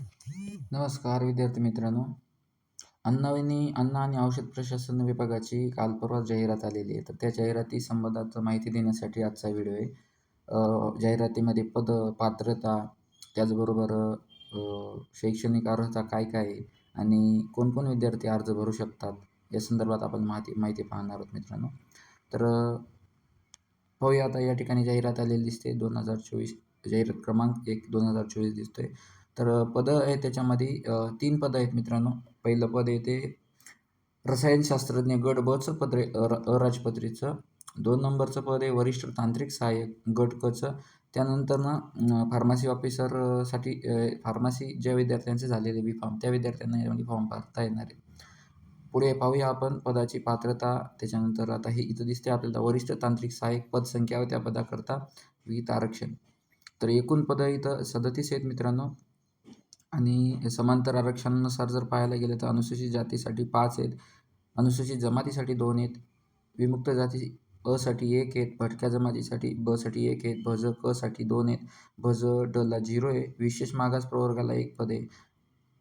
नमस्कार विद्यार्थी मित्रांनो. अन्नवणी अन्न आणि औषध प्रशासन विभागाची काल परवा जाहिरात आलेली आहे. तर त्या जाहिराती संबंधात माहिती देण्यासाठी आजचा व्हिडिओ आहे. जाहिरातीमध्ये पद पात्रता त्याचबरोबर शैक्षणिक अर्हता काय काय आहे आणि कोणकोण विद्यार्थी अर्ज भरू शकतात या संदर्भात आपण माहिती माहिती पाहणार आहोत मित्रांनो. तर पाहूया आता या ठिकाणी जाहिरात आलेली दिसते. दोन हजार चोवीस जाहिरात क्रमांक एक दोन हजार चोवीस दिसतोय. तर पदं आहे त्याच्यामध्ये तीन पदं आहेत मित्रांनो. पहिलं पद येते रसायनशास्त्रज्ञ गट बचं पद आहे अ अराजपत्रीचं दोन नंबरचं पद आहे वरिष्ठ तांत्रिक सहाय्यक गट कचं. त्यानंतर ना फार्मसी ऑफिसरसाठी फार्मसी ज्या विद्यार्थ्यांचे झालेले बी फॉर्म त्या विद्यार्थ्यांना यामध्ये फॉर्म भरता येणार आहे. पुढे पाहूया आपण पदाची पात्रता. त्याच्यानंतर आता हे इथं दिसते आपल्याला वरिष्ठ तांत्रिक सहाय्यक पदसंख्या व त्या पदाकरता विहित आरक्षण. तर एकूण पदं इथं सदतीस आहेत मित्रांनो. आणि समांतर आरक्षणानुसार जर पाहायला गेलं तर अनुसूचित जातीसाठी पाच आहेत. अनुसूचित जमातीसाठी दोन आहेत. विमुक्त जाती असाठी एक आहेत. भटक्या जमातीसाठी बसाठी एक आहेत. भज क साठी दोन आहेत. भज डला झिरो आहे. विशेष मागास प्रवर्गाला एक पद आहे.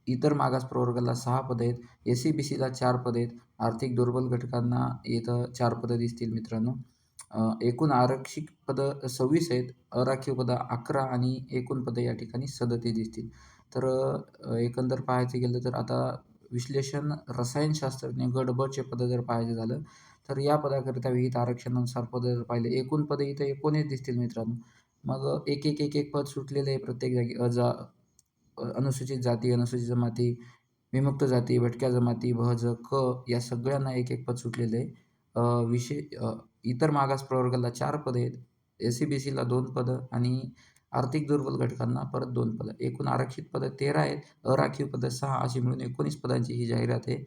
इतर मागास प्रवर्गाला सहा पदं आहेत. एस सी बी सीला चार पद आहेत. आर्थिक दुर्बल घटकांना इथं चार पदं दिसतील मित्रांनो. एकूण आरक्षित पदं सव्वीस आहेत. अराखीव पदं अकरा आणि एकूण पदं या ठिकाणी सदतीस दिसतील. तर एकंदर पाहायचं गेलं तर आता विश्लेषण रसायनशास्त्रज्ञ गट ब चे पदं जर पाहायचं झालं तर या पदाकरिता विहित आरक्षणानुसार पदं जर पाहिले एकूण पदं इथं एकोणीस दिसतील मित्रांनो. मग एक एक एक एक पद सुटलेलं आहे प्रत्येक जागी अजा अनुसूचित जाती अनुसूचित जमाती विमुक्त जाती भटक्या जमाती भज क या सगळ्यांना एक एक पद सुटलेलं आहे. विशेष विशे इतर मागास प्रवर्गाला चार पदं आहेत. एस सी बी सीला दोन पदं आणि आर्थिक दुर्बल घटकांना परत दोन पदं. एकूण आरक्षित पदं तेरा आहेत. अराखीव पदं सहा अशी मिळून एकोणीस पदांची ही जाहिरात आहे.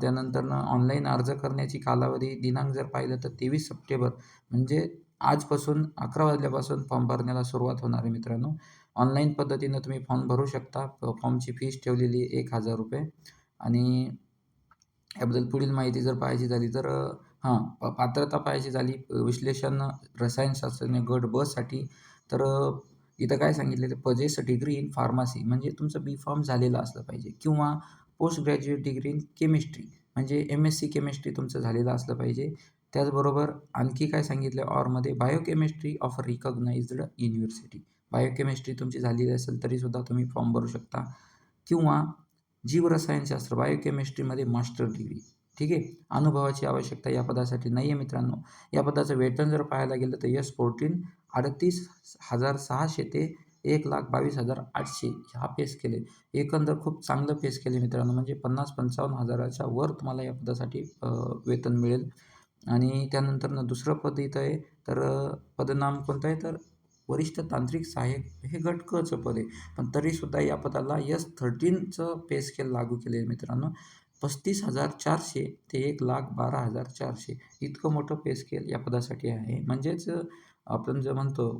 त्यानंतरनं ऑनलाईन अर्ज करण्याची कालावधी दिनांक जर पाहिलं तर तेवीस सप्टेंबर म्हणजे आजपासून अकरा वाजल्यापासून फॉर्म भरण्याला सुरुवात होणार आहे मित्रांनो. ऑनलाईन पद्धतीनं तुम्ही फॉर्म भरू शकता. फॉर्मची फीस ठेवलेली आहे एक हजार रुपये. आणि याबद्दल पुढील माहिती जर पाहायची झाली तर हां प पात्रता पाहायची झाली. विश्लेषण रसायनशास्त्रज्ञ गट बससाठी तर इथं काय सांगितलेलं पजेस डिग्री इन फार्मसी. म्हणजे तुमचं बी फॉर्म झालेलं असलं पाहिजे. किंवा post graduate degree in chemistry. म्हणजे एम एस सी केमिस्ट्री तुमचं झालेलं असलं पाहिजे. त्याचबरोबर आणखी काय सांगितलं ऑरमध्ये biochemistry of recognised university. Biochemistry तुमची झालेली असेल तरीसुद्धा तुम्ही फॉर्म भरू शकता. किंवा जीवरसायनशास्त्र बायोकेमिस्ट्रीमध्ये मास्टर डिग्री. ठीक आहे? अनुभवाची आवश्यकता या पदासाठी नाही आहे मित्रांनो. या पदाचं वेतन जर पाहायला गेलं तर यस फोर्टीन अडतीस हजार सहाशे ते एक लाख बावीस हजार आठशे हा पेस केले. एकंदर खूप चांगलं पेस केले मित्रांनो. म्हणजे पन्नास पंचावन्न हजाराच्या वर तुम्हाला या पदासाठी वेतन मिळेल. आणि त्यानंतरनं दुसरं पद इथं आहे. तर पदनाम कोणतं आहे? तर वरिष्ठ तांत्रिक सहाय्यक. हे घटकचं पद आहे. पण तरीसुद्धा या पदाला यस थर्टीनचं पे स्केल लागू केले आहे मित्रांनो. पस्तीस हजार चारशे ते एक लाख बारा हजार चारशे. इतकं मोठं पे स्केल या पदासाठी आहे. म्हणजेच आपण जे म्हणतो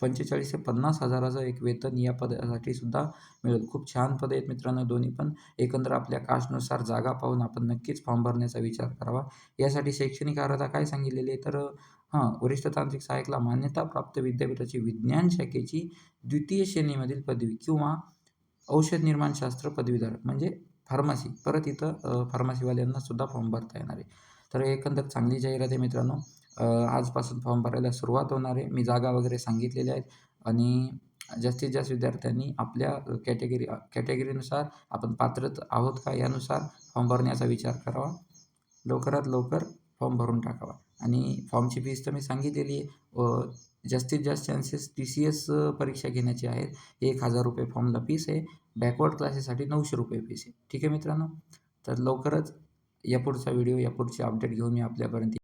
पंचेचाळीस ते पन्नास हजाराचं एक वेतन या पदासाठी सुद्धा मिळेल. खूप छान पद आहेत मित्रांनो दोन्ही पण. एकंदर आपल्या कास्टनुसार जागा पाहून आपण नक्कीच फॉर्म भरण्याचा विचार करावा. यासाठी शैक्षणिक अर्हता काय सांगितलेली आहे? तर हां वरिष्ठ तांत्रिक सहाय्यकला मान्यताप्राप्त विद्यापीठाची विज्ञान शाखेची द्वितीय श्रेणीमधील पदवी किंवा औषध निर्माणशास्त्र पदवीधर म्हणजे फार्मसी. परत इथं फार्मसीवाल्यांना सुद्धा फॉर्म भरता येणार आहे. तर एकंदर चांगली जाहिरात आहे मित्रांनो. आजपासून फॉर्म भरायला सुरुवात होणार आहे. मी जागा वगैरे सांगितलेल्या आहेत. आणि जास्तीत जास्त विद्यार्थ्यांनी आपल्या कॅटेगरी कॅटेगरीनुसार आपण पात्र आहोत का यानुसार फॉर्म भरण्याचा विचार करावा. लवकरात लवकर फॉर्म भरून टाकावा. आणि फॉर्मची फीस तर मी सांगितलेली आहे. जास्तीत जास्त चान्सेस टी सी एस परीक्षा घेण्याची आहेत. एक हजार रुपये फॉर्मला फीस आहे. बॅकवर्ड क्लासेससाठी नऊशे रुपये फीस आहे. ठीक आहे मित्रांनो? तर लवकरच यापुढचा व्हिडिओ यापुढचे अपडेट घेऊन मी आपल्यापर्यंत